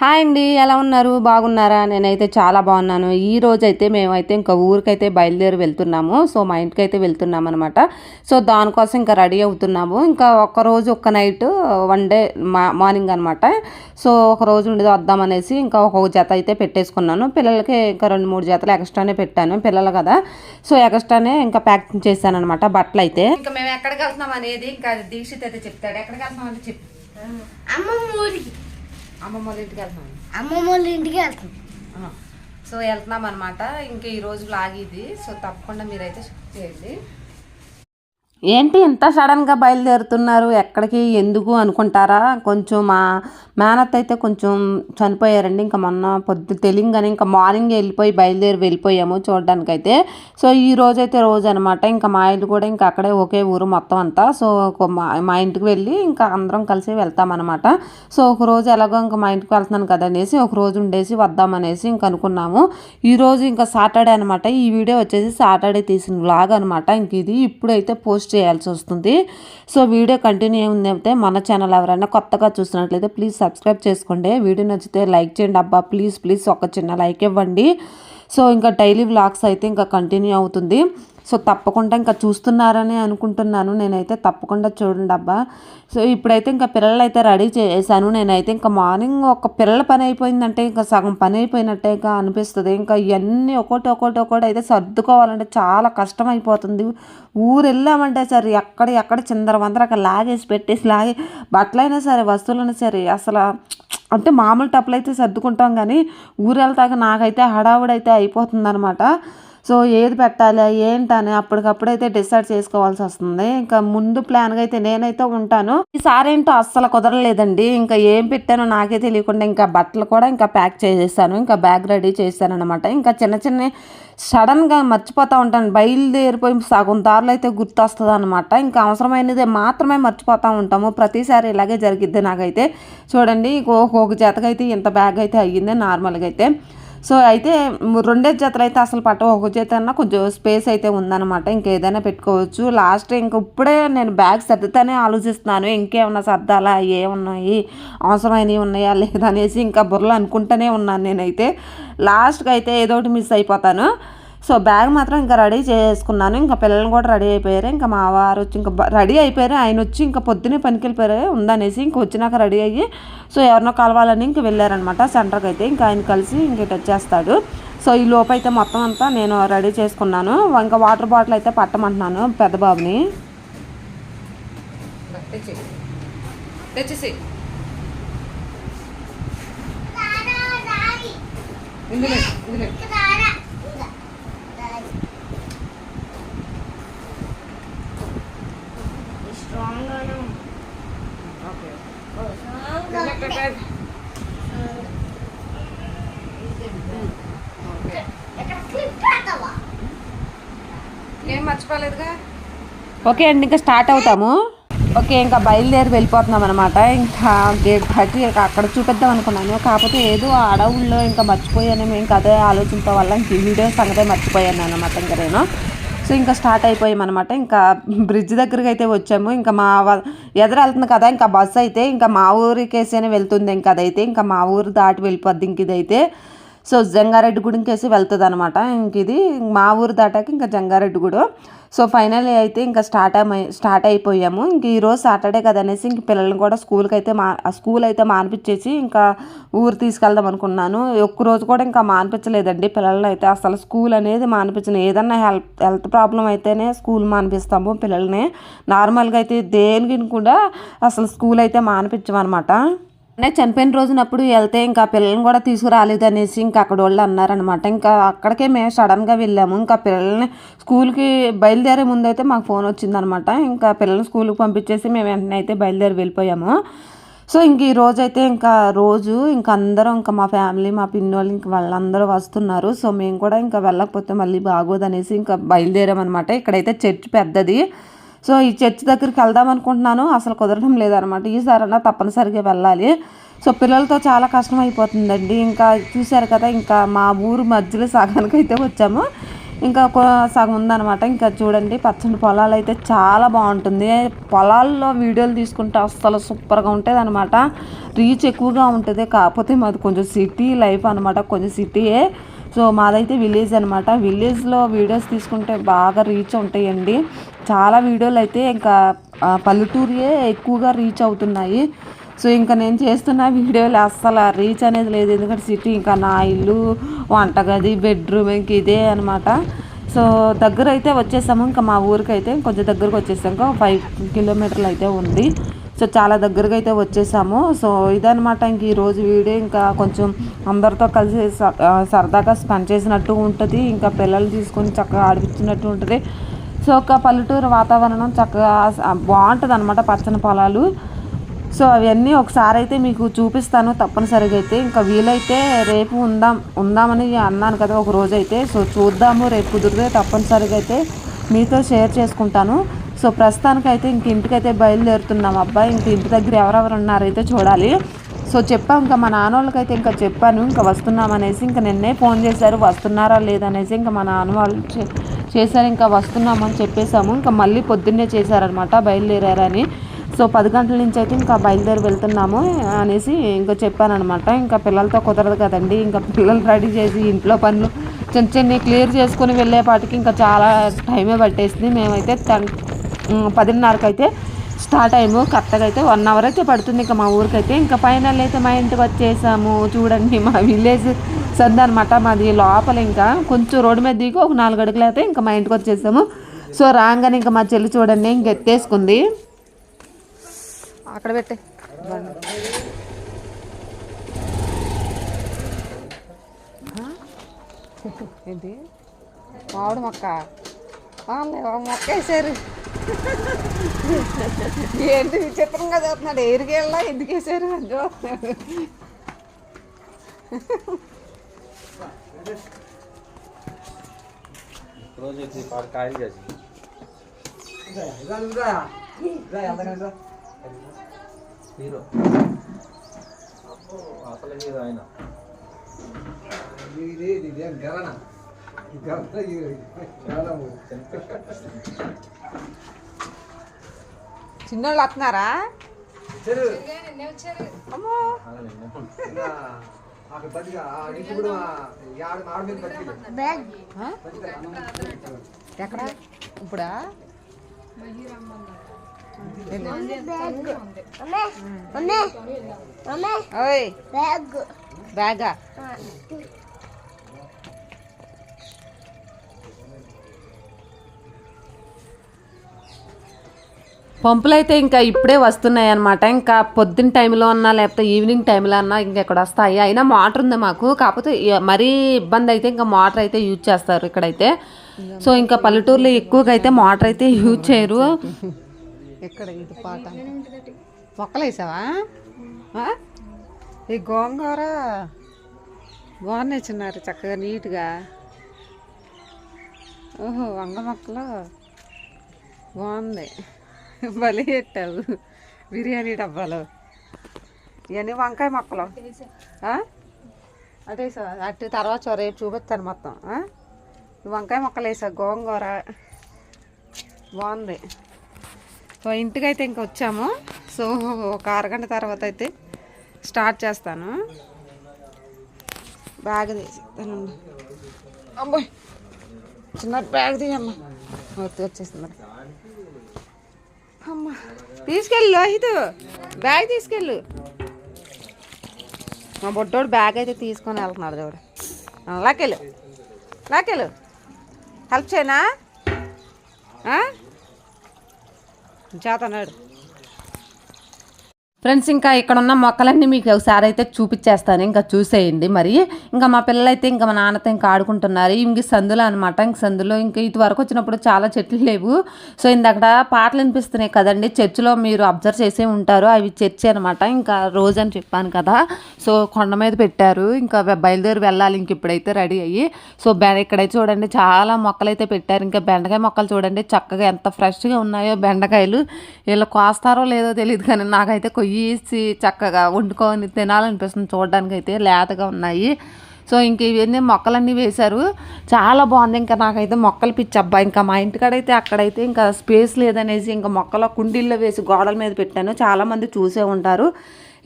Hi అండి ఎలా ఉన్నారు? బాగున్నారా? నేనైతే చాలా బాగున్నాను. ఈ రోజు అయితే మేమైతే ఇంకా ఊరికైతే బయలుదేరి వెళ్తున్నాము. సో మా ఇంటికి అయితే వెళ్తున్నాం అనమాట సో దానికోసం ఇంకా రెడీ అవుతున్నాము. ఇంకా ఒక రోజు ఒక నైట్ వన్ డే మా మార్నింగ్ అనమాట సో ఒక రోజు ఉండేది వద్దామనేసి ఇంకా ఒక జత అయితే పెట్టేసుకున్నాను. పిల్లలకి ఇంకా రెండు మూడు జతలు ఎక్స్ట్రానే పెట్టాను. పిల్లలు కదా. సో ఎక్స్ట్రానే ఇంకా ప్యాకింగ్ చేశాను అనమాట బట్టలు అయితే ఇంకా మేము ఎక్కడికి వెళ్తున్నాం అనేది ఇంకా దీక్షిత్ అయితే చెప్తాడు. ఎక్కడికి వెళ్తున్నాం అంటే ఊరికి. అమ్మమ్మ వాళ్ళ ఇంటికి వెళ్తున్నాం అమ్మమ్మ వాళ్ళ ఇంటికి వెళ్తాం ఆ. సో వెళ్తున్నాం అనమాట ఇంకా ఈ రోజు బ్లాగ్ ఇది. సో తప్పకుండా మీరైతే చేయండి. ఏంటి ఇంత సడన్గా బయలుదేరుతున్నారు? ఎక్కడికి? ఎందుకు అనుకుంటారా? కొంచెం మా మేనత్ అయితే కొంచెం చనిపోయారండి. ఇంకా మొన్న పొద్దు తెలియగానే ఇంకా మార్నింగ్ వెళ్ళిపోయి బయలుదేరి వెళ్ళిపోయాము చూడడానికి అయితే సో ఈ రోజు అయితే రోజు అనమాట ఇంకా మా ఇల్లు కూడా ఇంకా అక్కడే ఒకే ఊరు మొత్తం అంతా. సో మా మా ఇంటికి వెళ్ళి ఇంకా అందరం కలిసి వెళ్తామన్నమాట సో ఒక రోజు ఎలాగో ఇంకా మా ఇంటికి వెళ్తున్నాను కదా అనేసి ఒక రోజు ఉండేసి వద్దామనేసి ఇంకా అనుకున్నాము. ఈ రోజు ఇంకా సాటర్డే అనమాట ఈ వీడియో వచ్చేసి సాటర్డే తీసిన వ్లాగ్ అనమాట ఇంక ఇది ఇప్పుడైతే పోస్ట్ చేయాల్సి వస్తుంది. సో వీడియో కంటిన్యూ ఉంది అయితే మన ఛానల్ ఎవరైనా కొత్తగా చూసినట్లయితే ప్లీజ్ సబ్స్క్రైబ్ చేసుకోండి. వీడియో నచ్చితే లైక్ చేయండి అబ్బా. ప్లీజ్ ప్లీజ్ ఒక చిన్న లైక్ ఇవ్వండి. సో ఇంకా డైలీ వ్లాగ్స్ అయితే ఇంకా కంటిన్యూ అవుతుంది. సో తప్పకుండా ఇంకా చూస్తున్నారని అనుకుంటున్నాను. నేనైతే తప్పకుండా చూడండి అబ్బా. సో ఇప్పుడైతే ఇంకా పిల్లలు అయితే రెడీ చేశాను. నేనైతే ఇంకా మార్నింగ్ ఒక పిల్లల పని అయిపోయిందంటే ఇంకా సగం పని అయిపోయినట్టే ఇంకా అనిపిస్తుంది. ఇంకా ఇవన్నీ ఒకటి ఒకటి ఒకటి అయితే సర్దుకోవాలంటే చాలా కష్టం అయిపోతుంది ఊరు వెళ్ళామంటే సరే ఎక్కడ ఎక్కడ చిందర వందర అక్కడ లాగేసి పెట్టేసి లాగే బట్టలైనా సరే వస్తువులైనా సరే అసలు అంటే మామూలు టప్పులు అయితే సర్దుకుంటాం కానీ ఊరు వెళ్తాక నాకైతే హడావుడైతే అయిపోతుంది అనమాట సో ఏది పెట్టాలి ఏంటని అప్పటికప్పుడైతే డిసైడ్ చేసుకోవాల్సి వస్తుంది. ఇంకా ముందు ప్లాన్గా అయితే నేనైతే ఉంటాను. ఈసారి ఏంటో అస్సలు కుదరలేదండి. ఇంకా ఏం పెట్టానో నాకే తెలియకుండా ఇంకా బట్టలు కూడా ఇంకా ప్యాక్ చేసేసాను. ఇంకా బ్యాగ్ రెడీ చేశాను అనమాట ఇంకా చిన్న చిన్న సడన్గా మర్చిపోతూ ఉంటాను. బయలుదేరిపోయి సగం దారులు అయితే గుర్తొస్తుంది అనమాట ఇంకా అవసరమైనది మాత్రమే మర్చిపోతూ ఉంటాము. ప్రతిసారి ఇలాగే జరిగిద్ది నాకైతే. చూడండి ఒక్కొక్క జతకైతే ఇంత బ్యాగ్ అయితే అయ్యింది నార్మల్గా అయితే. సో అయితే రెండే జతలు అయితే అసలు పట్టు ఒక జత కొంచెం స్పేస్ అయితే ఉందన్నమాట. ఇంకేదైనా పెట్టుకోవచ్చు. లాస్ట్ ఇంక ఇప్పుడే నేను బ్యాగ్ సర్దుతానే ఆలోచిస్తున్నాను. ఇంకేమన్నా సర్దాలా? ఏమున్నాయి? అవసరమైనవి ఉన్నాయా? లేదా? అనేసి ఇంకా బుర్రలు అనుకుంటూనే ఉన్నాను నేనైతే. లాస్ట్కి అయితే ఏదో ఒకటి మిస్ అయిపోతాను. సో బ్యాగ్ మాత్రం ఇంకా రెడీ చేసుకున్నాను. ఇంకా పిల్లలు కూడా రెడీ అయిపోయారు. ఇంకా మా వారు వచ్చి ఇంకా రెడీ అయిపోయారు. ఆయన వచ్చి ఇంకా పొద్దునే పనికి వెళ్ళిపోయారు ఉందనేసి ఇంక వచ్చినాక రెడీ అయ్యి సో ఎవరినో కలవాలని ఇంక వెళ్ళారనమాట సెంటర్కి అయితే. ఇంకా ఆయన కలిసి ఇంక ఇటు వచ్చేస్తాడు. సో ఈ లోపు అయితే మొత్తం అంతా నేను రెడీ చేసుకున్నాను. ఇంకా వాటర్ బాటిల్ అయితే పట్టమంటున్నాను పెద్ద బాబుని. ఇందులో స్ట్రాంగ్గానే ఉంది ఓకే ఎక్కడ క్లిప్ పెడతావా ఏం మర్చిపోలేదుగా? ఓకే అండి ఇంకా స్టార్ట్ అవుతాము. ఓకే ఇంకా బయలుదేరి వెళ్ళిపోతున్నాం అనమాట ఇంకా గేట్ కట్టి అక్కడ చూపిద్దాం అనుకున్నాను. కాకపోతే ఏదో ఆ అడవుల్లో ఇంకా మర్చిపోయాను. మేము అదే ఆలోచనతో వల్ల ఇంక ఈ వీడియో సంగతే మర్చిపోయాను అనమాట ఇంకా నేను. సో ఇంకా స్టార్ట్ అయిపోయాం అనమాట ఇంకా బ్రిడ్జ్ దగ్గరికి అయితే వచ్చాము. ఇంకా మా వ- ఎదురు వెళ్తుంది కదా ఇంకా బస్సు అయితే ఇంకా మా ఊరికేసేనే వెళ్తుంది. ఇంకా అదైతే ఇంకా మా ఊరు దాటి వెళ్ళిపోద్ది ఇంక ఇదైతే. సో జంగారెడ్డి గుడికేసి వెళ్తుంది అనమాట ఇంక ఇది మా ఊరు దాటాక ఇంకా జంగారెడ్డి సో ఫైనల్ అయితే ఇంకా స్టార్ట్ అయి స్టార్ట్ అయిపోయాము. ఇంక ఈరోజు సాటర్డే కదా అనేసి ఇంక పిల్లల్ని కూడా స్కూల్కి అయితే మా స్కూల్ అయితే మానిపించేసి ఇంకా ఊరు తీసుకెళ్దాం అనుకున్నాను. ఒక్క రోజు కూడా ఇంకా మానిపించలేదండి పిల్లల్ని అయితే అసలు స్కూల్ అనేది మానిపించను ఏదన్నా హెల్త్ హెల్త్ ప్రాబ్లం అయితేనే స్కూల్ మానిపిస్తాము పిల్లల్ని. నార్మల్గా అయితే దేనికి కూడా అసలు స్కూల్ అయితే మానిపించమన్నమాట. అనే చనిపోయిన రోజునప్పుడు వెళ్తే ఇంకా పిల్లల్ని కూడా తీసుకురాలేదు అనేసి ఇంకా అక్కడ వాళ్ళు అన్నారనమాట ఇంకా అక్కడికే మేము సడన్గా వెళ్ళాము. ఇంకా పిల్లల్ని స్కూల్కి బయలుదేరే ముందు అయితే మాకు ఫోన్ వచ్చిందనమాట ఇంకా పిల్లల్ని స్కూల్కి పంపించేసి మేము వెంటనే అయితే బయలుదేరి వెళ్ళిపోయాము. సో ఇంక ఈ రోజు అయితే ఇంకా రోజు ఇంకా అందరం ఇంకా మా ఫ్యామిలీ మా పిన్నోళ్ళు ఇంకా వాళ్ళందరూ వస్తున్నారు. సో మేము కూడా ఇంకా వెళ్ళకపోతే మళ్ళీ బాగోదు అనేసి ఇంకా బయలుదేరామన్నమాట. ఇక్కడైతే చర్చ్ పెద్దది. సో ఈ చర్చ్ దగ్గరికి వెళ్దాం అనుకుంటున్నాను. అసలు కుదరడం లేదనమాట. ఈసారన్నా తప్పనిసరిగా వెళ్ళాలి. సో పిల్లలతో చాలా కష్టం అయిపోతుందండి. ఇంకా చూశారు కదా ఇంకా మా ఊరు మధ్యలో సగానికి అయితే వచ్చాము. ఇంకా సగం ఉందనమాట. ఇంకా చూడండి పచ్చని పొలాలు అయితే చాలా బాగుంటుంది. పొలాల్లో వీడియోలు తీసుకుంటే అస్సలు సూపర్గా ఉంటుంది అనమాట రీచ్ ఎక్కువగా ఉంటుంది. కాకపోతే మాది కొంచెం సిటీ లైఫ్ అనమాట. కొంచెం సిటీయే. సో మాదైతే విలేజ్ అనమాట. విలేజ్లో వీడియోస్ తీసుకుంటే బాగా రీచ్ ఉంటాయండి. చాలా వీడియోలు అయితే ఇంకా ఆ, పల్లెటూరియే ఎక్కువగా రీచ్ అవుతున్నాయి. సో ఇంకా నేను చేస్తున్న వీడియోలు అస్సలు రీచ్ అనేది లేదు. ఎందుకంటే సిటీ ఇంకా నా ఇల్లు వంటగది బెడ్రూమ్ ఇంక ఇదే అనమాట సో దగ్గర అయితే వచ్చేసాము. ఇంకా మా ఊరికి అయితే కొంచెం దగ్గరకు వచ్చేసాం. ఇంకా ఫైవ్ కిలోమీటర్లు అయితే ఉంది. సో చాలా దగ్గరగా అయితే వచ్చేసాము. సో ఇదనమాట ఇంక ఈరోజు వీడియో. ఇంకా కొంచెం అందరితో కలిసి స- సరదాగా స్పెండ్ చేసినట్టు ఉంటుంది. ఇంకా పిల్లలు తీసుకొని చక్కగా ఆడిపించినట్టు ఉంటుంది. సో ఒక పల్లెటూరు వాతావరణం చక్కగా బాగుంటుంది అనమాట పచ్చని పొలాలు. సో అవన్నీ ఒకసారి అయితే మీకు చూపిస్తాను తప్పనిసరిగా అయితే. ఇంకా వీలైతే రేపు ఉందాం ఉందామని అన్నాను కదా ఒక రోజు అయితే సో చూద్దాము రేపు కుదిరితే తప్పనిసరిగా అయితే మీతో షేర్ చేసుకుంటాను. సో ప్రస్తుతానికైతే ఇంక ఇంటికైతే బయలుదేరుతున్నాం అబ్బాయి. ఇంక ఇంటి దగ్గర ఎవరెవరు ఉన్నారైతే చూడాలి. సో చెప్పాం ఇంకా మా నాన్న వాళ్ళకైతే ఇంకా చెప్పాను ఇంకా వస్తున్నాం అనేసి ఇంకా నిన్నే ఫోన్ చేశారు వస్తున్నారా లేదనేసి ఇంకా మా నాన్న వాళ్ళు చేశారు ఇంకా వస్తున్నామని చెప్పేశాము. ఇంకా మళ్ళీ పొద్దున్నే చేశారనమాట బయలుదేరారని. సో పది గంటల నుంచి అయితే ఇంకా బయలుదేరి వెళ్తున్నాము అనేసి ఇంకా చెప్పానమాట ఇంకా పిల్లలతో కుదరదు కదండి ఇంకా పిల్లలు రెడీ చేసి ఇంట్లో పనులు చిన్న చిన్న క్లియర్ చేసుకొని వెళ్ళేపాటికి ఇంకా చాలా టైమే పట్టేసింది. మేమైతే టెన్ పదిన్నరకు అయితే స్టార్ట్ అయ్యాము. కరెక్ట్గా అయితే వన్ అవర్ అయితే పడుతుంది ఇంకా మా ఊరికైతే. ఇంకా ఫైనల్ అయితే మా ఇంటికి వచ్చేసాము. చూడండి మా విలేజ్ సంద అనమాట మాది లోపల ఇంకా కొంచెం రోడ్డు మీద దిగి ఒక నాలుగు అడుగులు అయితే ఇంకా మా ఇంటికి వచ్చేసాము. సో రాగానే ఇంకా మా చెల్లి చూడండి ఇంక ఎత్తేసుకుంది. అక్కడ పెట్టే. ఏంటి? మామిడి మొక్క. మొక్క వేసారు. ఏంటి విచిత్రంగా చూస్తున్నాడు. ఎరిగేళ్ళ ఎందుకు వేసారు? చూస్తున్నాడు రోజు వచ్చి పాడు కాయలు చేసి హీరో అసలు హీరో ఆయన చిన్నోళ్ళు వస్తున్నారా అమ్మో బ్యాగ్. ఆ? ఎక్కడ? ఇప్పుడా? బ్యాగ్. అమ్మే. అమ్మే అమ్మే. ఓయ్. బ్యాగ్. బ్యాగా. పంపులు అయితే ఇంకా ఇప్పుడే వస్తున్నాయి అనమాట ఇంకా పొద్దున్న టైంలో అన్నా లేకపోతే ఈవినింగ్ టైంలో అన్నా ఇంకా ఇక్కడ వస్తాయి. అయినా మోటార్ ఉంది మాకు. కాకపోతే మరీ ఇబ్బంది అయితే ఇంకా మోటార్ అయితే యూజ్ చేస్తారు ఇక్కడైతే. సో ఇంకా పల్లెటూరులో ఎక్కువగా అయితే మోటార్ అయితే యూజ్ చేయరు. ఇక్కడ ఇది పాట? మొక్కలు వేసావా ఈ గోంగూర బాగున్నాయి చిన్నారు చక్కగా నీట్గా. ఓహో వంగ మొక్కలు బాగుంది. భలే పెట్టావు. బిర్యానీ డబ్బాలు. ఇవన్నీ వంకాయ మొక్కలు. అదే సార్ అటు తర్వాత రేపు చూపిస్తాను మొత్తం. వంకాయ మొక్కలు వేసా గోంగూర. బాగుంది. సో ఇంటికైతే ఇంక వచ్చాము. సో ఒక అరగంట తర్వాత అయితే స్టార్ట్ చేస్తాను. బ్యాగ్ తీసి అమ్మాయి చిన్న బ్యాగ్ తీయమ్మా. ఓకే వచ్చేసింది అమ్మా. తీసుకెళ్ళు లోహిత్. బ్యాగ్ తీసుకెళ్ళు. మా బొడ్డోడు బ్యాగ్ అయితే తీసుకొని వెళ్తున్నాడు చూడు. లాకెళ్ళు లాకెళ్ళు హెల్ప్ చేయనా? ఆ? చేతనాడు ఫ్రెండ్స్ ఇంకా ఇక్కడ ఉన్న మొక్కలన్నీ మీకు ఒకసారి అయితే చూపించేస్తాను. ఇంకా చూసేయండి మరి. ఇంకా మా పిల్లలైతే ఇంకా మా నాన్నతో ఇంకా ఆడుకుంటున్నారు. ఇంక సందులో అనమాట ఇంక సందులో ఇంకా ఇటు వరకు వచ్చినప్పుడు చాలా చెట్లు లేవు. సో ఇందక్కడ పాటలు వినిపిస్తున్నాయి కదండి. చర్చిలో మీరు అబ్జర్వ్ చేసే ఉంటారు. అవి చర్చి అనమాట ఇంకా రోజు అని చెప్పాను కదా. సో కొండ మీద పెట్టారు. ఇంకా బయలుదేరి వెళ్ళాలి. ఇంక ఇప్పుడైతే రెడీ అయ్యి. సో బె ఇక్కడైతే చూడండి. చాలా మొక్కలు అయితే పెట్టారు. ఇంకా బెండకాయ మొక్కలు చూడండి. చక్కగా ఎంత ఫ్రెష్గా ఉన్నాయో బెండకాయలు. వీళ్ళు కోస్తారో లేదో తెలియదు కానీ నాకైతే కొయ్యేసి చక్కగా వండుకొని తినాలనిపిస్తుంది చూడడానికి అయితే లేతగా ఉన్నాయి. సో ఇంక ఇవన్నీ మొక్కలన్నీ వేశారు. చాలా బాగుంది. ఇంకా నాకైతే మొక్కలు పిచ్చి అబ్బా. ఇంకా మా ఇంటికాడైతే అక్కడైతే ఇంకా స్పేస్ లేదనేసి ఇంకా మొక్కల కుండీల్లో వేసి గోడల మీద పెట్టాను. చాలామంది చూసే ఉంటారు.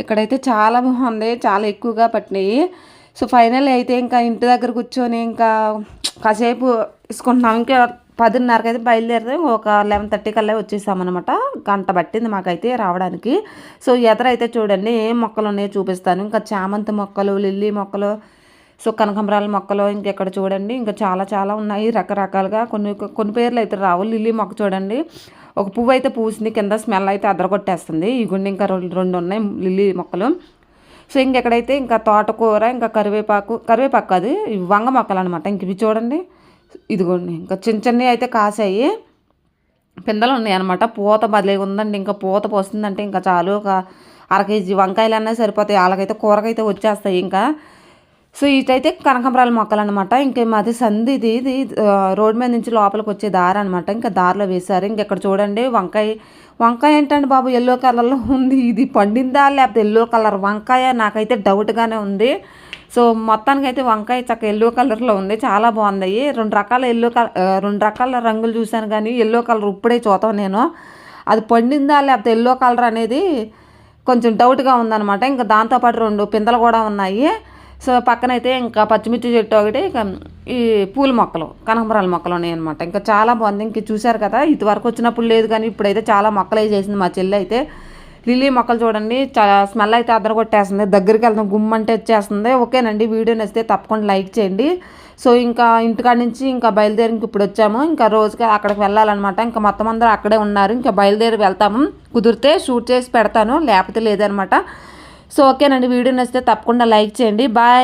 ఇక్కడైతే చాలా బాగుంది. చాలా ఎక్కువగా పట్టినాయి. సో ఫైనల్ అయితే ఇంకా ఇంటి దగ్గర కూర్చొని ఇంకా కాసేపు తీసుకుంటున్నాం ఇంకా పదిన్నరకి అయితే బయలుదేరితే ఒక లెవెన్ థర్టీ కల్లా వచ్చేసామన్నమాట. గంట పట్టింది మాకైతే రావడానికి. సో ఎదరైతే చూడండి ఏం మొక్కలు ఉన్నాయో చూపిస్తాను. ఇంకా చామంతి మొక్కలు లిల్లీ మొక్కలు సో కనకంబరాల మొక్కలు ఇంకెక్కడ చూడండి. ఇంకా చాలా చాలా ఉన్నాయి. రకరకాలుగా కొన్ని కొన్ని పేర్లు అయితే రావు. లిల్లీ మొక్క చూడండి. ఒక పువ్వు అయితే పూసింది. కింద స్మెల్ అయితే అదరగొట్టేస్తుంది. ఈ గుండె ఇంకా రెండు రెండు ఉన్నాయి లిల్లీ మొక్కలు. సో ఇంకెక్కడైతే ఇంకా తోటకూర ఇంకా కరివేపాకు కరివేపాకు అది వంగ మొక్కలు అనమాట ఇంక ఇవి చూడండి. ఇదిగోండి ఇంకా చిన్న చిన్నవి అయితే కాసాయి. పిందెలు ఉన్నాయి అనమాట పూత బదిలీ ఉందండి. ఇంకా పూత పోస్తుందంటే ఇంకా చాలు. ఒక అర కేజీ వంకాయలు అన్నా సరిపోతాయి. వాళ్ళకైతే కూరకైతే వచ్చేస్తాయి ఇంకా. సో ఇటైతే కనకాంబరాల మొక్కలు అనమాట ఇంకా మాది సంధి ఇది ఇది రోడ్డు రోడ్ మీద నుంచి లోపలికి వచ్చే దారి అనమాట ఇంకా దారిలో వేశారు. ఇంకెక్కడ ఇక్కడ చూడండి వంకాయ వంకాయ ఏంటండి బాబు? ఎల్లో కలర్లో ఉంది. ఇది పండిందా లేకపోతే ఎల్లో కలర్ వంకాయ? నాకైతే డౌట్గానే ఉంది. సో మొత్తానికి అయితే వంకాయ చక్క ఎల్లో కలర్లో ఉంది. చాలా బాగుంది. రెండు రకాల ఎల్లో కలర్ రెండు రకాల రంగులు చూశాను కానీ ఎల్లో కలర్ ఇప్పుడే చూతాం నేను. అది పండిందా లేకపోతే ఎల్లో కలర్ అనేది కొంచెం డౌట్గా ఉందన్నమాట. ఇంకా దాంతోపాటు రెండు పిందెలు కూడా ఉన్నాయి. సో పక్కనైతే ఇంకా పచ్చిమిర్చి చెట్టు ఒకటి ఈ పూల మొక్కలు కనకమరాల మొక్కలు ఉన్నాయి అనమాట ఇంకా చాలా బాగుంది. ఇంక చూశారు కదా ఇదివరకు వచ్చినప్పుడు లేదు కానీ ఇప్పుడైతే చాలా మొక్కలు వేసేసింది మా చెల్లి అయితే. లిల్లీ మొక్కలు చూడండి చాలా స్మెల్ అయితే అద్దరు కొట్టేస్తుంది దగ్గరికి వెళ్తాం గుమ్మంటే వచ్చేస్తుంది. ఓకేనండి వీడియో నచ్చితే తప్పకుండా లైక్ చేయండి. సో ఇంకా ఇంటికాడ నుంచి ఇంకా బయలుదేరి ఇంక ఇప్పుడు వచ్చాము. ఇంకా రోజుకి అక్కడికి వెళ్ళాలన్నమాట. ఇంకా మొత్తం అందరూ అక్కడే ఉన్నారు. ఇంకా బయలుదేరి వెళ్తాము. కుదిరితే షూట్ చేసి పెడతాను లేకపోతే లేదనమాట సో ఓకేనండి వీడియో నచ్చితే తప్పకుండా లైక్ చేయండి. బాయ్.